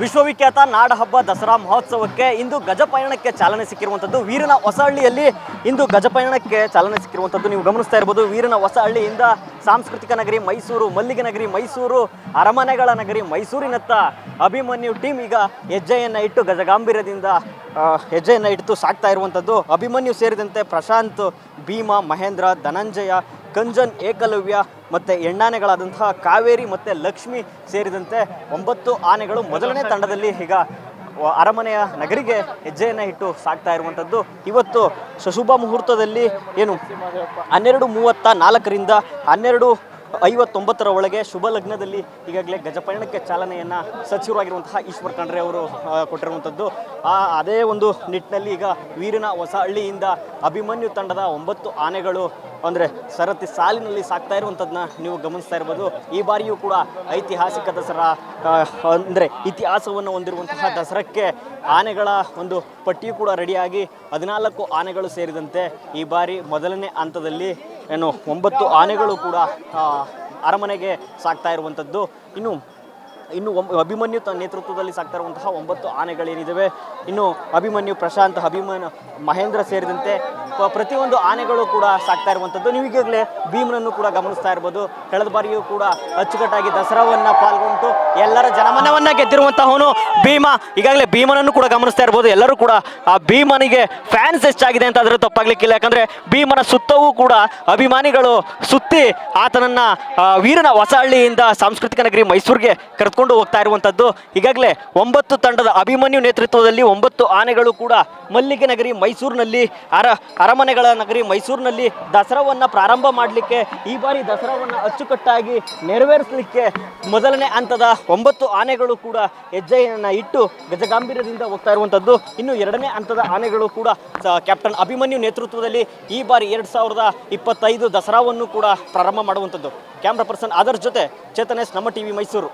ವಿಶ್ವವಿಖ್ಯಾತ ನಾಡಹಬ್ಬ ದಸರಾ ಮಹೋತ್ಸವಕ್ಕೆ ಇಂದು ಗಜಪಯಣಕ್ಕೆ ಚಾಲನೆ ಸಿಕ್ಕಿರುವಂಥದ್ದು. ವೀರನ ಹೊಸಹಳ್ಳಿಯಲ್ಲಿ ಇಂದು ಗಜಪಯಣಕ್ಕೆ ಚಾಲನೆ ಸಿಕ್ಕಿರುವಂಥದ್ದು. ನೀವು ಗಮನಿಸ್ತಾ ಇರ್ಬೋದು, ವೀರನ ಹೊಸಹಳ್ಳಿಯಿಂದ ಸಾಂಸ್ಕೃತಿಕ ನಗರಿ ಮೈಸೂರು, ಮಲ್ಲಿಗೆ ನಗರಿ ಮೈಸೂರು, ಅರಮನೆಗಳ ನಗರಿ ಮೈಸೂರಿನತ್ತ ಅಭಿಮನ್ಯು ಟೀಮ್ ಈಗ ಹೆಜ್ಜೆಯನ್ನು ಇಟ್ಟು ಗಜಗಾಂಭೀರ್ಯದಿಂದ ಹೆಜ್ಜೆಯನ್ನು ಇಟ್ಟು ಸಾಕ್ತಾ ಇರುವಂಥದ್ದು. ಅಭಿಮನ್ಯು ಸೇರಿದಂತೆ ಪ್ರಶಾಂತ್, ಭೀಮಾ, ಮಹೇಂದ್ರ, ಧನಂಜಯ ಕಂಜನ್ ಏಕಲವ್ಯ ಮತ್ತು ಎಣ್ಣಾನೆಗಳಾದಂತಹ ಕಾವೇರಿ ಮತ್ತು ಲಕ್ಷ್ಮಿ ಸೇರಿದಂತೆ ಒಂಬತ್ತು ಆನೆಗಳು ಮೊದಲನೇ ತಂಡದಲ್ಲಿ ಈಗ ಅರಮನೆಯ ನಗರಿಗೆ ಹೆಜ್ಜೆಯನ್ನು ಇಟ್ಟು ಸಾಕ್ತಾ ಇರುವಂಥದ್ದು. ಇವತ್ತು ಸಶುಭ ಮುಹೂರ್ತದಲ್ಲಿ ಏನು ಹನ್ನೆರಡು ಮೂವತ್ತ ನಾಲ್ಕರಿಂದ ಹನ್ನೆರಡು ಐವತ್ತೊಂಬತ್ತರ ಒಳಗೆ ಶುಭ ಲಗ್ನದಲ್ಲಿ ಈಗಾಗಲೇ ಗಜಪಯಣಕ್ಕೆ ಚಾಲನೆಯನ್ನು ಸಚಿವರಾಗಿರುವಂತಹ ಈಶ್ವರ್ ಖಂಡ್ರೆ ಅವರು ಕೊಟ್ಟಿರುವಂಥದ್ದು. ಆ, ಅದೇ ಒಂದು ನಿಟ್ಟಿನಲ್ಲಿ ಈಗ ವೀರನ ಹೊಸಹಳ್ಳಿಯಿಂದ ಅಭಿಮನ್ಯು ತಂಡದ ಒಂಬತ್ತು ಆನೆಗಳು, ಅಂದರೆ ಸರತಿ ಸಾಲಿನಲ್ಲಿ ಸಾಕ್ತಾ ಇರುವಂಥದ್ದನ್ನ ನೀವು ಗಮನಿಸ್ತಾ ಇರ್ಬೋದು. ಈ ಬಾರಿಯೂ ಕೂಡ ಐತಿಹಾಸಿಕ ದಸರಾ ಅಂದರೆ ಇತಿಹಾಸವನ್ನು ಹೊಂದಿರುವಂತಹ ದಸರಕ್ಕೆ ಆನೆಗಳ ಒಂದು ಪಟ್ಟಿಯು ಕೂಡ ರೆಡಿಯಾಗಿ ಹದಿನಾಲ್ಕು ಆನೆಗಳು ಸೇರಿದಂತೆ ಈ ಬಾರಿ ಮೊದಲನೇ ಹಂತದಲ್ಲಿ ಏನು ಒಂಬತ್ತು ಆನೆಗಳು ಕೂಡ ಅರಮನೆಗೆ ಸಾಕ್ತಾ ಇರುವಂಥದ್ದು. ಇನ್ನು ಇನ್ನು ಅಭಿಮನ್ಯು ನೇತೃತ್ವದಲ್ಲಿ ಸಾಕ್ತಾ ಇರುವಂತಹ ಒಂಬತ್ತು ಆನೆಗಳೇನಿದ್ದಾವೆ ಇನ್ನು ಅಭಿಮನ್ಯು, ಪ್ರಶಾಂತ್, ಅಭಿಮನ್, ಮಹೇಂದ್ರ ಸೇರಿದಂತೆ ಪ್ರತಿಯೊಂದು ಆನೆಗಳು ಕೂಡ ಸಾಕ್ತಾ ಇರುವಂಥದ್ದು. ನೀವು ಈಗಾಗಲೇ ಭೀಮನನ್ನು ಕೂಡ ಗಮನಿಸ್ತಾ ಇರ್ಬೋದು. ಕಳೆದ ಬಾರಿಯೂ ಕೂಡ ಅಚ್ಚುಕಟ್ಟಾಗಿ ದಸರಾವನ್ನ ಪಾಲ್ಗೊಂಡು ಎಲ್ಲರ ಜನಮನವನ್ನ ಗೆದ್ದಿರುವಂತಹವನು ಭೀಮ. ಈಗಾಗಲೇ ಭೀಮನನ್ನು ಕೂಡ ಗಮನಿಸ್ತಾ ಇರ್ಬೋದು. ಎಲ್ಲರೂ ಕೂಡ ಆ ಭೀಮನಿಗೆ ಫ್ಯಾನ್ಸ್ ಹೆಚ್ಚಾಗಿದೆ ಅಂತ ಆದರೆ ತಪ್ಪಾಗ್ಲಿಕ್ಕಿಲ್ಲ. ಯಾಕಂದ್ರೆ ಭೀಮನ ಸುತ್ತವೂ ಕೂಡ ಅಭಿಮಾನಿಗಳು ಸುತ್ತಿ ಆತನನ್ನ ವೀರನ ಹೊಸಹಳ್ಳಿಯಿಂದ ಸಾಂಸ್ಕೃತಿಕ ನಗರಿ ಮೈಸೂರಿಗೆ ಕರೆದುಕೊಂಡು ಹೋಗ್ತಾ ಇರುವಂಥದ್ದು ಈಗಾಗಲೇ ಒಂಬತ್ತು ತಂಡದ ಅಭಿಮನ್ಯು ನೇತೃತ್ವದಲ್ಲಿ ಒಂಬತ್ತು ಆನೆಗಳು ಕೂಡ ಮಲ್ಲಿಗೆ ನಗರಿ ಮೈಸೂರಿನಲ್ಲಿ, ಅರ, ಅರಮನೆಗಳ ನಗರಿ ಮೈಸೂರಿನಲ್ಲಿ ದಸರಾವನ್ನ ಪ್ರಾರಂಭ ಮಾಡಲಿಕ್ಕೆ, ಈ ಬಾರಿ ದಸರಾವನ್ನ ಅಚ್ಚುಕಟ್ಟಾಗಿ ನೆರವೇರಿಸಲಿಕ್ಕೆ ಮೊದಲನೇ ಹಂತದ ಒಂಬತ್ತು ಆನೆಗಳು ಕೂಡ ಹೆಜ್ಜೆಯನ್ನು ಇಟ್ಟು ಗಜಗಾಂಭೀರ್ಯದಿಂದ ಹೋಗ್ತಾ ಇರುವಂಥದ್ದು ಇನ್ನು ಎರಡನೇ ಹಂತದ ಆನೆಗಳು ಕೂಡ ಕ್ಯಾಪ್ಟನ್ ಅಭಿಮನ್ಯು ನೇತೃತ್ವದಲ್ಲಿ ಈ ಬಾರಿ ಎರಡು ಸಾವಿರದ ಇಪ್ಪತ್ತೈದು ದಸರಾವನ್ನು ಕೂಡ ಪ್ರಾರಂಭ ಮಾಡುವಂಥದ್ದು ಕ್ಯಾಮ್ರಾ ಪರ್ಸನ್ ಅದರ ಜೊತೆ ಚೇತನೇಶ್ ನಮ್ಮ ಟಿವಿ ಮೈಸೂರು.